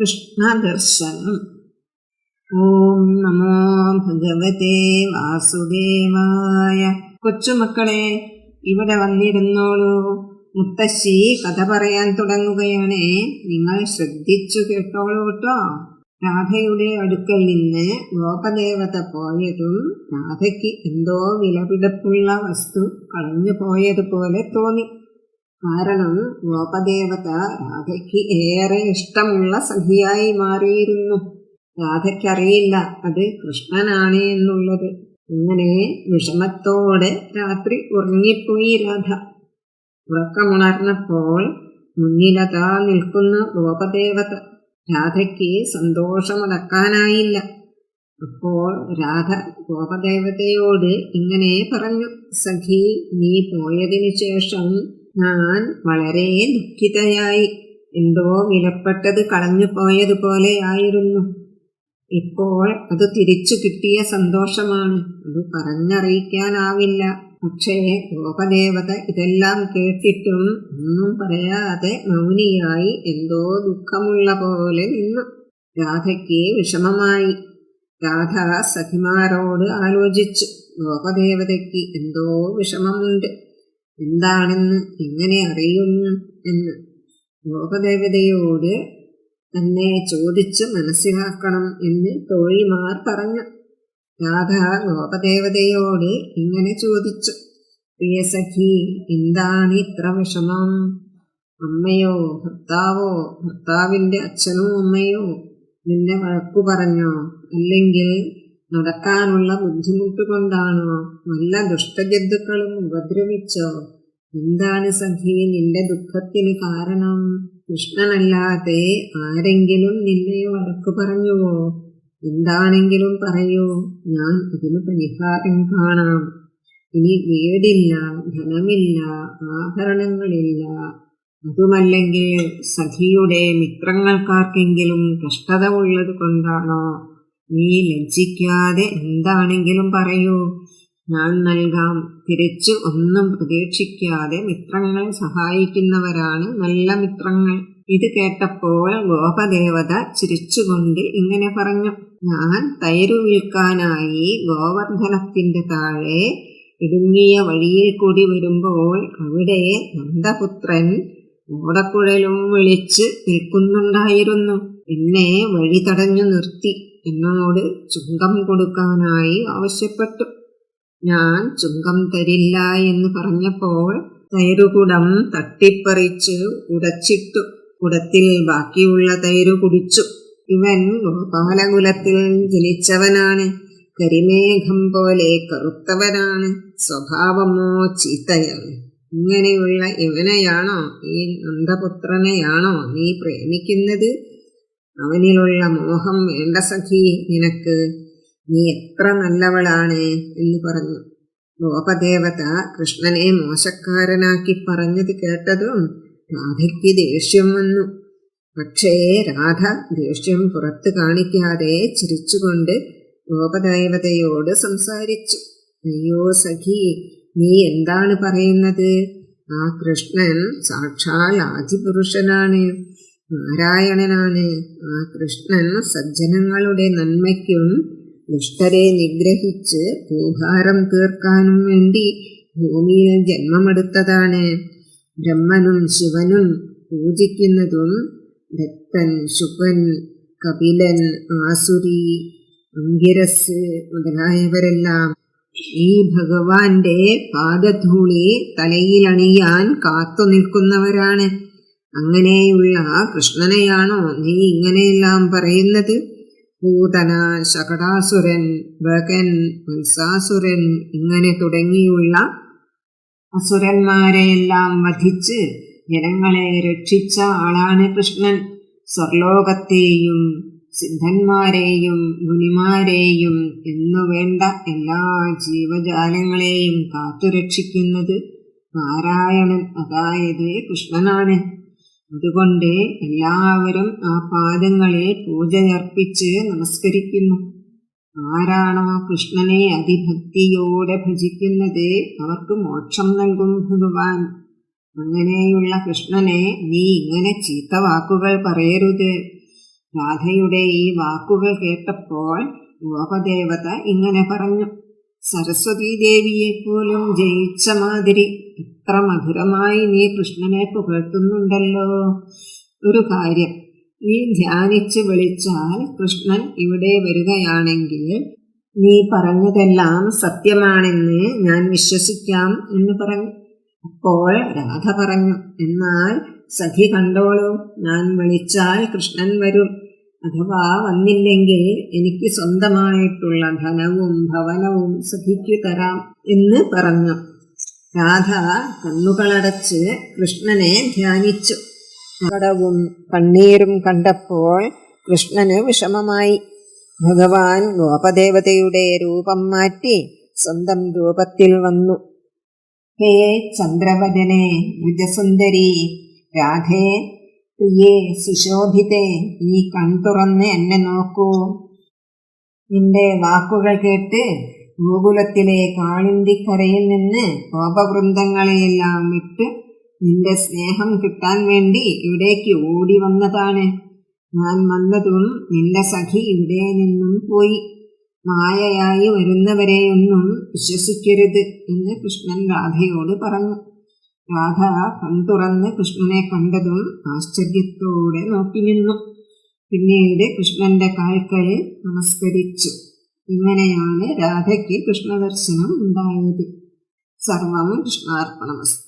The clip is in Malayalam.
കൃഷ്ണദർശനം. ഓം നമോ ഭഗവതേ വാസുദേവായ. കൊച്ചുമക്കളെ ഇവിടെ വന്നിരുന്നോളൂ. മുത്തശ്ശി കഥ പറയാൻ തുടങ്ങുകയാണേ. നിങ്ങൾ ശ്രദ്ധിച്ചു കേട്ടോളൂ കേട്ടോ. രാധയുടെ അടുക്കൽ നിന്ന് ഗോപദേവത പോയതും രാധയ്ക്ക് എന്തോ വിലപിടപ്പുള്ള വസ്തു കളഞ്ഞു പോയതുപോലെ തോന്നി. കാരണം ഗോപദേവത രാധയ്ക്ക് ഏറെ ഇഷ്ടമുള്ള സഖിയായി മാറിയിരുന്നു. രാധയ്ക്കറിയില്ല അത് കൃഷ്ണനാണ് എന്നുള്ളത്. അങ്ങനെ വിഷമത്തോടെ രാത്രി ഉറങ്ങിപ്പോയി രാധ. ഉറക്കമുണർന്നപ്പോൾ മുന്നിലതാ നിൽക്കുന്ന ഗോപദേവത രാധയ്ക്ക് സന്തോഷമടക്കാനായില്ല അപ്പോൾ രാധ ഗോപദേവതയോട് ഇങ്ങനെ പറഞ്ഞു സഖി നീ പോയതിനു ശേഷം ഞാൻ വളരെ ദുഃഖിതയായി എന്തോ വിലപ്പെട്ടത് കളഞ്ഞു പോയതുപോലെയായിരുന്നു ഇപ്പോൾ അത് തിരിച്ചു കിട്ടിയ സന്തോഷമാണ്. അത് പറഞ്ഞറിയിക്കാനാവില്ല. പക്ഷേ ലോകദേവത ഇതെല്ലാം കേട്ടിട്ടും ഒന്നും പറയാതെ മൗനിയായി എന്തോ ദുഃഖമുള്ള പോലെ നിന്നു. രാധയ്ക്ക് വിഷമമായി. രാധ സഖിമാരോട് ആലോചിച്ചു. ലോകദേവതയ്ക്ക് എന്തോ വിഷമമുണ്ട്. എന്താണെന്ന് എങ്ങനെ അറിയുന്നു എന്ന് ലോകദേവതയോട് തന്നെ ചോദിച്ച് മനസ്സിലാക്കണം എന്ന് തോഴിമാർ പറഞ്ഞു. രാധ ലോകദേവതയോട് ഇങ്ങനെ ചോദിച്ചു. പ്രിയ സഖി എന്താണ് ഇത്ര വിഷമം? അമ്മയോ ഭർത്താവോ ഭർത്താവിന്റെ അച്ഛനോ അമ്മയോ നിന്നെ വഴക്കു പറഞ്ഞോ? അല്ലെങ്കിൽ നടക്കാനുള്ള ബുദ്ധിമുട്ട് കൊണ്ടാണോ നല്ല ദുഷ്ടജന്തുക്കളും ഉപദ്രവിച്ചോ? എന്താണ് സഖി നിന്റെ ദുഃഖത്തിന് കാരണം? കൃഷ്ണനല്ലാതെ ആരെങ്കിലും നിന്നെ വഴക്കു പറഞ്ഞുവോ? എന്താണെങ്കിലും പറയൂ. ഞാൻ ഇതിന് പരിഹാരം കാണാം. ഇനി വീടില്ല ധനമില്ല ആഭരണങ്ങളില്ല. അതുമല്ലെങ്കിൽ സഖിയുടെ മിത്രങ്ങൾക്കാർക്കെങ്കിലും കഷ്ടത ഉള്ളത് കൊണ്ടാണോ? നീ ലജ്ജിക്കാതെ എന്താണെങ്കിലും പറയൂ. ഞാൻ നൽകാം. തിരിച്ചു ഒന്നും പ്രതീക്ഷിക്കാതെ മിത്രങ്ങളെ സഹായിക്കുന്നവരാണ് നല്ല മിത്രങ്ങൾ. ഇത് കേട്ടപ്പോൾ ഗോപദേവത ചിരിച്ചുകൊണ്ട് ഇങ്ങനെ പറഞ്ഞു. ഞാൻ തൈരു വിൽക്കാനായി ഗോവർദ്ധനത്തിന്റെ താഴെ ഇടുങ്ങിയ വഴിയിൽ കൂടി വരുമ്പോൾ അവിടെ നന്ദപുത്രൻ ഓടക്കുഴലും വിളിച്ച് നിൽക്കുന്നുണ്ടായിരുന്നു. എന്നെ വഴി തടഞ്ഞു നിർത്തി. എന്നോട് ചുങ്കം കൊടുക്കാനായി ആവശ്യപ്പെട്ടു. ഞാൻ ചുങ്കം തരില്ല എന്ന് പറഞ്ഞപ്പോൾ തൈരുകുടം തട്ടിപ്പറിച്ച് ഉടച്ചിട്ടു. കുടത്തിൽ ബാക്കിയുള്ള തൈര് കുടിച്ചു. ഇവൻ ഗോപാലകുലത്തിൽ ജനിച്ചവനാണ്. കരിമേഘം പോലെ കറുത്തവനാണ്. സ്വഭാവമോ ചീത്തയാണ്. ഇങ്ങനെയുള്ള ഇവനെയാണോ? ഈ നന്ദപുത്രനെയാണോ നീ പ്രേമിക്കുന്നത്? അവനിലുള്ള മോഹം വേണ്ട സഖി നിനക്ക് നീ എത്ര നല്ലവളാണ് എന്ന് പറഞ്ഞു. ഗോപദേവത കൃഷ്ണനെ മോശക്കാരനാക്കി പറഞ്ഞത് കേട്ടതും രാധയ്ക്ക് ദേഷ്യം വന്നു. പക്ഷേ രാധ ദേഷ്യം പുറത്തു കാണിക്കാതെ ചിരിച്ചുകൊണ്ട് ഗോപദേവതയോട് സംസാരിച്ചു. അയ്യോ സഖി നീ എന്താണ് പറയുന്നത്? ആ കൃഷ്ണൻ സാക്ഷാൽ ആദിപുരുഷനാണ്. നാരായണനാണ്. ആ കൃഷ്ണൻ സജ്ജനങ്ങളുടെ നന്മയ്ക്കും ദുഷ്ടരെ നിഗ്രഹിച്ച് ഭൂഭാരം തീർക്കാനും വേണ്ടി ഭൂമിയിൽ ജന്മമെടുത്തതാണ്. ബ്രഹ്മനും ശിവനും പൂജിക്കുന്നതും ദത്തൻ ശുഭൻ കപിലൻ ആസുരി അങ്കിരസ് മുതലായവരെല്ലാം ഈ ഭഗവാന്റെ പാദധൂളി തലയിലണിയാൻ കാത്തു നിൽക്കുന്നവരാണ് അങ്ങനെയുള്ള ആ കൃഷ്ണനെയാണോ നീ ഇങ്ങനെയെല്ലാം പറയുന്നത്? പൂതന ശകടാസുരൻ ബകൻ ഉത്സാസുരൻ ഇങ്ങനെ തുടങ്ങിയുള്ള അസുരന്മാരെയെല്ലാം വധിച്ച് ജനങ്ങളെ രക്ഷിച്ച ആളാണ് കൃഷ്ണൻ. സ്വർലോകത്തെയും സിദ്ധന്മാരെയും മുനിമാരെയും എന്നു വേണ്ട എല്ലാ ജീവജാലങ്ങളെയും കാത്തുരക്ഷിക്കുന്നത് നാരായണൻ അതായത് കൃഷ്ണനാണ്. അതുകൊണ്ട് എല്ലാവരും ആ പാദങ്ങളെ പൂജയർപ്പിച്ച് നമസ്കരിക്കുന്നു. ആരാണോ കൃഷ്ണനെ അതിഭക്തിയോടെ ഭജിക്കുന്നത് അവർക്ക് മോക്ഷം നൽകും ഭഗവാൻ. അങ്ങനെയുള്ള കൃഷ്ണനെ നീ ഇങ്ങനെ ചീത്ത വാക്കുകൾ പറയരുത്. രാധയുടെ ഈ വാക്കുകൾ കേട്ടപ്പോൾ ഗോപദേവത ഇങ്ങനെ പറഞ്ഞു. സരസ്വതീ ദേവിയെ പോലും ജയിച്ച മാതിരി ഇത്ര മധുരമായി നീ കൃഷ്ണനെ പുകഴ്ത്തുന്നുണ്ടല്ലോ? ഒരു കാര്യം. നീ ധ്യാനിച്ച് വിളിച്ചാൽ കൃഷ്ണൻ ഇവിടെ വരികയാണെങ്കിൽ നീ പറഞ്ഞതെല്ലാം സത്യമാണെന്ന് ഞാൻ വിശ്വസിക്കാം എന്ന് പറഞ്ഞു. അപ്പോൾ രാധ പറഞ്ഞു എന്നാൽ സഖി കണ്ടോളൂ ഞാൻ വിളിച്ചാൽ കൃഷ്ണൻ വരും. അഥവാ വന്നില്ലെങ്കിൽ എനിക്ക് സ്വന്തമായിട്ടുള്ള ധനവും ഭവനവും സഖിക്കു തരാം എന്ന് പറഞ്ഞു. രാധ കണ്ണുകളടച്ച് കൃഷ്ണനെ ധ്യാനിച്ചു. കടവും കണ്ണീരും കണ്ടപ്പോൾ കൃഷ്ണന് വിഷമമായി. ഭഗവാൻ ഗോപദേവതയുടെ രൂപം മാറ്റി സ്വന്തം രൂപത്തിൽ വന്നു. ഹേ ചന്ദ്രവദനെ ഭുജസുന്ദരി രാധേ പ്രിയേ സുശോഭിതേ നീ കൺതുറന്ന് എന്നെ നോക്കൂ. നിന്റെ വാക്കുകൾ കേട്ട് ഗോകുലത്തിലെ കാളിന്തിക്കരയിൽ നിന്ന് കോപവൃന്ദങ്ങളെയെല്ലാം വിട്ട് നിന്റെ സ്നേഹം കിട്ടാൻ വേണ്ടി ഇവിടേക്ക് ഓടി വന്നതാണ്. ഞാൻ വന്നതും നിന്റെ സഖി ഇവിടെ നിന്നും പോയി. മായയായി വരുന്നവരെയൊന്നും വിശ്വസിക്കരുത് എന്ന് കൃഷ്ണൻ രാധയോട് പറഞ്ഞു. രാധ കൺതുറന്ന് കൃഷ്ണനെ കണ്ടതും ആശ്ചര്യത്തോടെ നോക്കി നിന്നു. പിന്നീട് കൃഷ്ണന്റെ കാൽക്കൽ നമസ്കരിച്ചു. ഇങ്ങനെയാണ് രാധയ്ക്ക് കൃഷ്ണദർശനം ഉണ്ടായത്. സർവം കൃഷ്ണാർപ്പണമസ്തു.